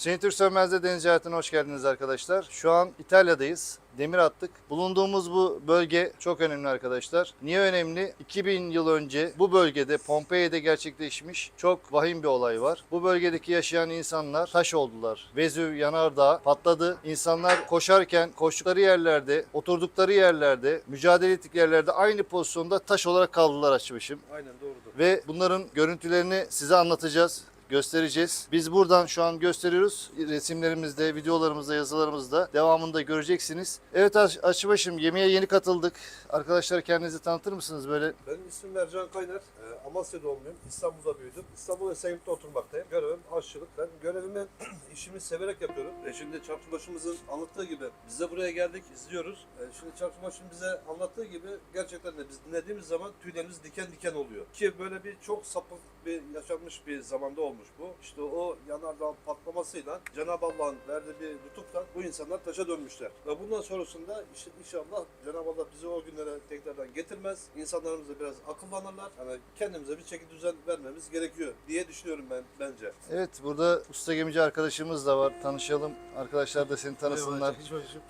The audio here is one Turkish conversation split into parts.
Hüseyin Sönmez'de Deniz Hayatı'na hoş geldiniz arkadaşlar. Şu an İtalya'dayız. Demir attık. Bulunduğumuz bu bölge çok önemli arkadaşlar. Niye önemli? 2000 yıl önce bu bölgede Pompei'de gerçekleşmiş çok vahim bir olay var. Bu bölgedeki yaşayan insanlar taş oldular. Vezüv yanardağ patladı. İnsanlar koşarken koştukları yerlerde, oturdukları yerlerde, mücadele ettikleri yerlerde aynı pozisyonda taş olarak kaldılar açmışım. Aynen doğrudur. Ve bunların görüntülerini size anlatacağız, göstereceğiz. Biz buradan şu an gösteriyoruz. Resimlerimizde, videolarımızda, yazılarımızda devamında göreceksiniz. Evet Aş- Aşçıbaşım yemeğe yeni katıldık. Arkadaşlar kendinizi tanıtır mısınız böyle? Benim ismim Mercan Kaynar. Ee, Amasya doğumluyum. İstanbul'da büyüdüm. İstanbul Esenyurt'ta oturmaktayım. Görevim aşçılık. Ben görevimi işimi severek yapıyorum. E şimdi Çarpıbaşımızın anlattığı gibi biz de buraya geldik, izliyoruz. E şimdi Çarpıbaşım bize anlattığı gibi gerçekten de biz dinlediğimiz zaman tüylerimiz diken diken oluyor. Ki böyle bir çok sapık bir yaşanmış bir zamanda olmuş bu. İşte o yanardağ patlamasıyla Cenab-ı Allah'ın verdiği bir lütufla bu insanlar taşa dönmüşler. Ve bundan sonrasında işte inşallah Cenab-ı Allah bizi o günlere tekrardan getirmez. İnsanlarımız da biraz akıllanırlar. Yani kendimize bir çeki düzen vermemiz gerekiyor diye düşünüyorum ben bence. Evet burada usta gemici arkadaşımız da var. Tanışalım. Arkadaşlar da seni tanısınlar.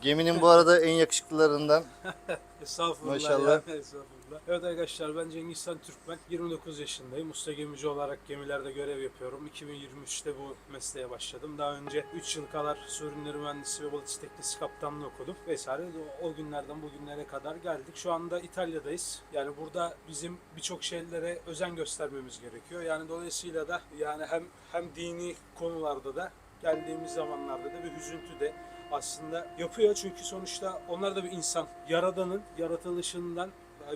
Geminin bu arada en yakışıklılarından. Estağfurullah Maşallah. ya. Estağfurullah. Evet arkadaşlar ben Cengiz Han Türkmen. 29 yaşındayım. Usta gemici olarak gemilerde görev yapıyorum. 2023'te bu mesleğe başladım. Daha önce 3 yıl kadar su ürünleri mühendisi ve balıkçı teknesi kaptanlığı okudum vesaire. O- günlerden bugünlere kadar geldik. Şu anda İtalya'dayız. Yani burada bizim birçok şeylere özen göstermemiz gerekiyor. Yani dolayısıyla da yani hem hem dini konularda da geldiğimiz zamanlarda da bir hüzüntü de aslında yapıyor çünkü sonuçta onlar da bir insan. Yaradanın yaratılışından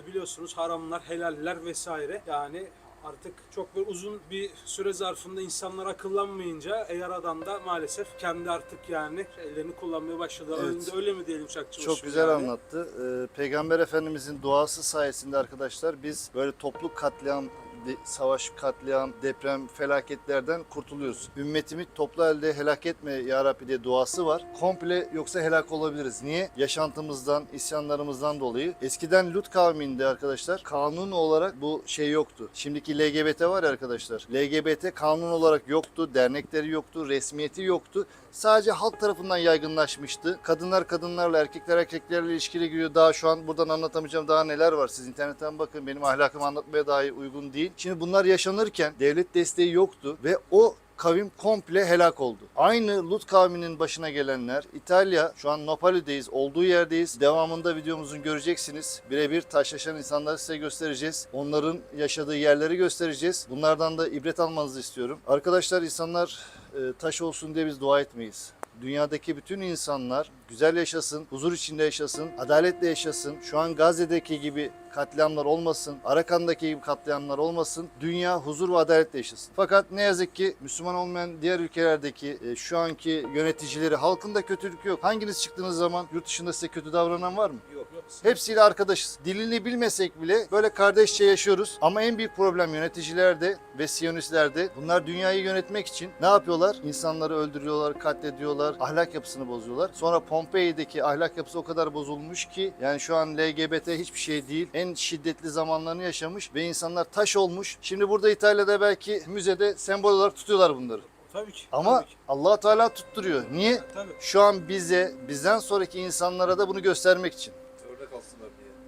biliyorsunuz haramlar, helaller vesaire yani artık çok bir uzun bir süre zarfında insanlar akıllanmayınca Yaradan da maalesef kendi artık yani ellerini kullanmaya başladı. Evet. Öyle, öyle mi diyelim Çakçı Çok güzel anlattı. Ee, Peygamber Efendimizin duası sayesinde arkadaşlar biz böyle toplu katliam, de- savaş, katliam, deprem, felaketlerden kurtuluyoruz. Ümmetimi toplu halde helak etme ya Rabbi diye duası var. Komple yoksa helak olabiliriz. Niye? Yaşantımızdan, isyanlarımızdan dolayı. Eskiden Lut kavminde arkadaşlar kanun olarak bu şey yoktu. Şimdiki LGBT var ya arkadaşlar. LGBT kanun olarak yoktu, dernekleri yoktu, resmiyeti yoktu. Sadece halk tarafından yaygınlaşmıştı. Kadınlar kadınlarla, erkekler erkeklerle ilişkili giriyor. Daha şu an buradan anlatamayacağım daha neler var. Siz internetten bakın. Benim ahlakımı anlatmaya dahi uygun değil. Şimdi bunlar yaşanırken devlet desteği yoktu ve o kavim komple helak oldu. Aynı Lut kavminin başına gelenler İtalya şu an Nopali'deyiz olduğu yerdeyiz. Devamında videomuzun göreceksiniz. Birebir taşlaşan insanları size göstereceğiz. Onların yaşadığı yerleri göstereceğiz. Bunlardan da ibret almanızı istiyorum. Arkadaşlar insanlar e, taş olsun diye biz dua etmeyiz. Dünyadaki bütün insanlar güzel yaşasın, huzur içinde yaşasın, adaletle yaşasın. Şu an Gazze'deki gibi katliamlar olmasın, Arakan'daki gibi katliamlar olmasın. Dünya huzur ve adaletle yaşasın. Fakat ne yazık ki Müslüman olmayan diğer ülkelerdeki e, şu anki yöneticileri halkında kötülük yok. Hanginiz çıktığınız zaman yurt dışında size kötü davranan var mı? Yok. Hepsiyle arkadaşız. Dilini bilmesek bile böyle kardeşçe yaşıyoruz. Ama en büyük problem yöneticilerde ve siyonistlerde. Bunlar dünyayı yönetmek için ne yapıyorlar? İnsanları öldürüyorlar, katlediyorlar, ahlak yapısını bozuyorlar. Sonra Pompei'deki ahlak yapısı o kadar bozulmuş ki yani şu an LGBT hiçbir şey değil. En şiddetli zamanlarını yaşamış ve insanlar taş olmuş. Şimdi burada İtalya'da belki müzede sembol olarak tutuyorlar bunları. Tabii ki. Ama tabii ki. allah Teala tutturuyor. Niye? Tabii. Şu an bize, bizden sonraki insanlara da bunu göstermek için.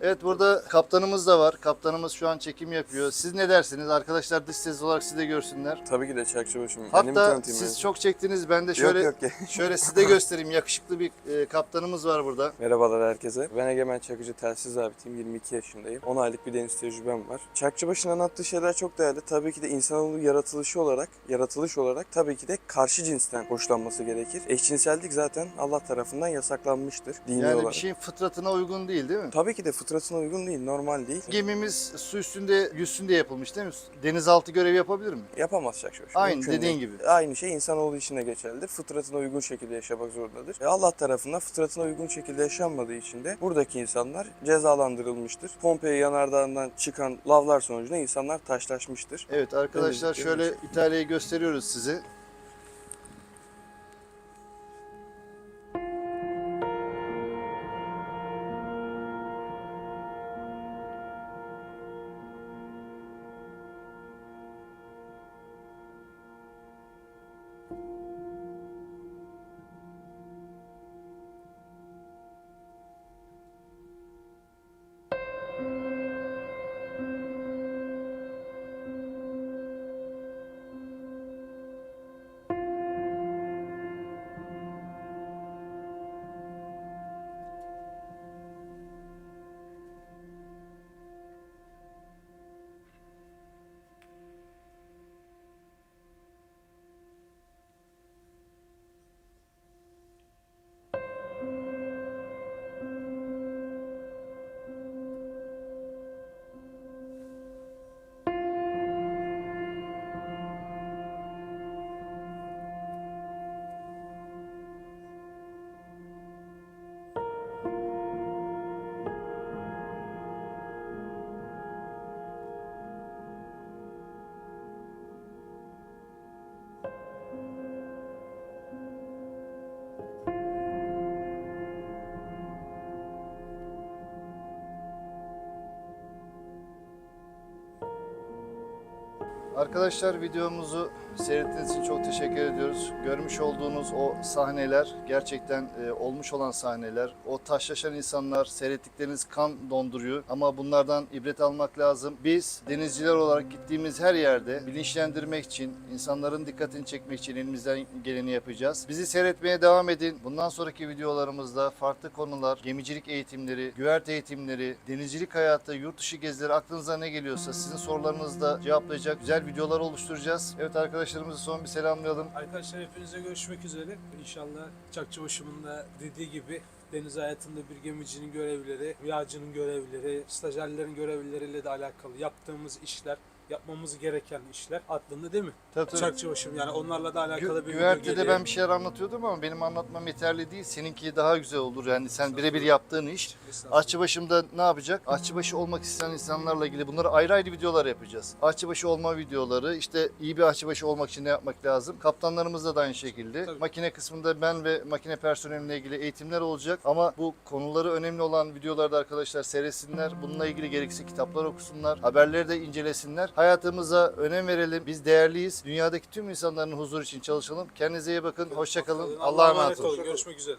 Evet burada kaptanımız da var. Kaptanımız şu an çekim yapıyor. Siz ne dersiniz? Arkadaşlar dış ses olarak sizi de görsünler. Tabii ki de Çakçıbaşım. Hatta siz yani. çok çektiniz. Ben de şöyle Yok yok. şöyle size göstereyim. Yakışıklı bir e, kaptanımız var burada. Merhabalar herkese. Ben Egemen Çakıcı telsiz abitiyim. 22 yaşındayım. 10 aylık bir deniz tecrübem var. Çakçıbaşı'nın anlattığı şeyler çok değerli. Tabii ki de insanoğlu yaratılışı olarak, yaratılış olarak tabii ki de karşı cinsten hoşlanması gerekir. Eşcinsellik zaten Allah tarafından yasaklanmıştır dini Yani olarak. bir şeyin fıtratına uygun değil değil mi? Tabii ki de fıtratına uygun değil, normal değil. Gemimiz su üstünde, yüzsün diye yapılmış değil mi? Denizaltı görevi yapabilir mi? Yapamaz Çakçıbaşı. Aynı Mümkün dediğin değil. gibi. Aynı şey insanoğlu için de geçerlidir. Fıtratına uygun şekilde yaşamak zorundadır. Ve Allah tarafından fıtratına uygun şekilde yaşanmadığı için de buradaki insanlar cezalandırılmıştır. Pompei yanardağından çıkan lavlar sonucunda insanlar taşlaşmıştır. Evet arkadaşlar Evet, şöyle. İtalya'yı gösteriyoruz size. Arkadaşlar videomuzu seyrettiğiniz için çok teşekkür ediyoruz. Görmüş olduğunuz o sahneler gerçekten e, olmuş olan sahneler. O taşlaşan insanlar seyrettikleriniz kan donduruyor ama bunlardan ibret almak lazım. Biz denizciler olarak gittiğimiz her yerde bilinçlendirmek için, insanların dikkatini çekmek için elimizden geleni yapacağız. Bizi seyretmeye devam edin. Bundan sonraki videolarımızda farklı konular, gemicilik eğitimleri, güverte eğitimleri, denizcilik hayatı, yurt dışı gezileri aklınıza ne geliyorsa sizin sorularınızda cevaplayacak güzel videolar oluşturacağız. Evet arkadaşlarımızı son bir selamlayalım. Arkadaşlar hepinize görüşmek üzere. İnşallah Çakçıbaşımın da dediği gibi deniz hayatında bir gemicinin görevleri, yağcının görevleri, stajyerlerin görevleriyle de alakalı yaptığımız işler, yapmamız gereken işler aklında değil mi? Tabii, tabii. Çakçıbaşım yani onlarla da alakalı Gü- bir video Güverte'de geliyor. ben bir şeyler anlatıyordum ama benim anlatmam yeterli değil. Seninki daha güzel olur. Yani sen birebir yaptığın iş. Aşçıbaşı'mda ne yapacak? Aşçıbaşı olmak isteyen insanlarla ilgili bunları ayrı ayrı videolar yapacağız. Aşçıbaşı olma videoları, işte iyi bir aşçıbaşı olmak için ne yapmak lazım? Kaptanlarımızda da aynı şekilde. Tabii. Makine kısmında ben ve makine personelimle ilgili eğitimler olacak. Ama bu konuları önemli olan videolarda arkadaşlar seyretsinler. Bununla ilgili gerekirse kitaplar okusunlar. Haberleri de incelesinler. Hayatımıza önem verelim. Biz değerliyiz. Dünyadaki tüm insanların huzur için çalışalım. Kendinize iyi bakın. Hoşçakalın. Allah'a emanet olun. Görüşmek üzere.